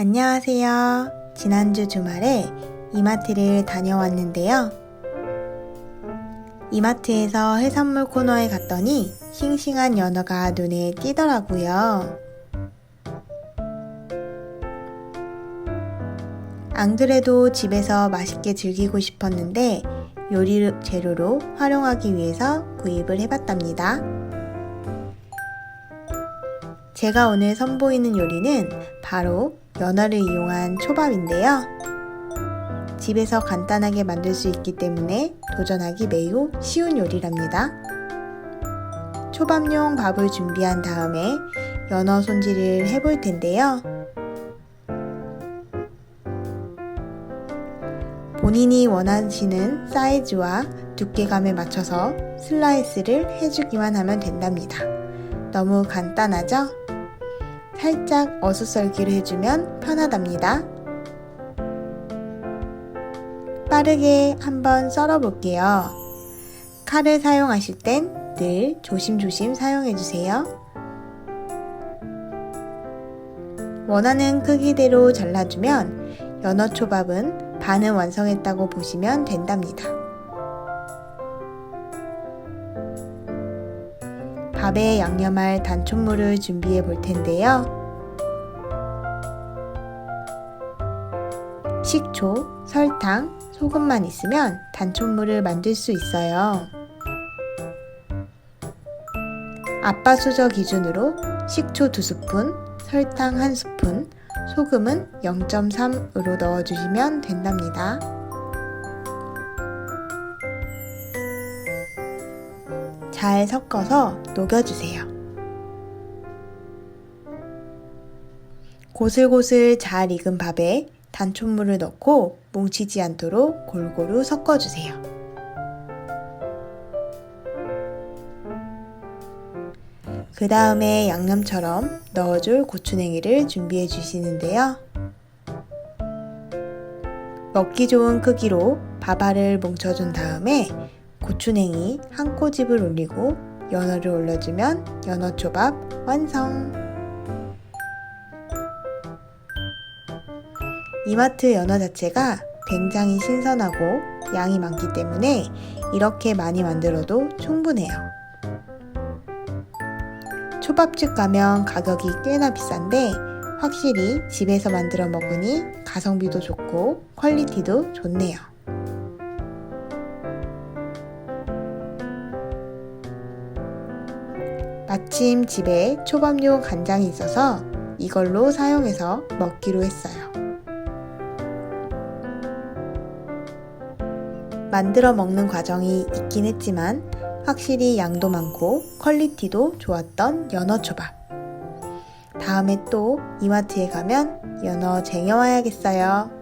안녕하세요. 지난주 주말에 이마트를 다녀왔는데요. 이마트에서 해산물 코너에 갔더니 싱싱한 연어가 눈에 띄더라고요. 안 그래도 집에서 맛있게 즐기고 싶었는데 요리 재료로 활용하기 위해서 구입을 해봤답니다. 제가 오늘 선보이는 요리는 바로 연어를 이용한 초밥인데요. 집에서 간단하게 만들 수 있기 때문에 도전하기 매우 쉬운 요리랍니다. 초밥용 밥을 준비한 다음에 연어 손질을 해볼 텐데요. 본인이 원하시는 사이즈와 두께감에 맞춰서 슬라이스를 해주기만 하면 된답니다. 너무 간단하죠? 살짝 어슷썰기를 해주면 편하답니다. 빠르게 한번 썰어 볼게요. 칼을 사용하실 땐 늘 조심조심 사용해주세요. 원하는 크기대로 잘라주면 연어 초밥은 반은 완성했다고 보시면 된답니다. 밥에 양념할 단촛물을 준비해 볼 텐데요. 식초, 설탕, 소금만 있으면 단촛물을 만들 수 있어요. 아빠 수저 기준으로 식초 2스푼, 설탕 1스푼, 소금은 0.3으로 넣어주시면 된답니다. 잘 섞어서 녹여주세요. 고슬고슬 잘 익은 밥에 단촛물을 넣고 뭉치지 않도록 골고루 섞어주세요. 그 다음에 양념처럼 넣어줄 고추냉이를 준비해 주시는데요. 먹기 좋은 크기로 밥알을 뭉쳐준 다음에 고추냉이 한 꼬집을 올리고 연어를 올려주면 연어초밥 완성! 이마트 연어 자체가 굉장히 신선하고 양이 많기 때문에 이렇게 많이 만들어도 충분해요. 초밥집 가면 가격이 꽤나 비싼데 확실히 집에서 만들어 먹으니 가성비도 좋고 퀄리티도 좋네요. 마침 집에 초밥용 간장이 있어서 이걸로 사용해서 먹기로 했어요. 만들어 먹는 과정이 있긴 했지만 확실히 양도 많고 퀄리티도 좋았던 연어 초밥. 다음에 또 이마트에 가면 연어 쟁여와야겠어요.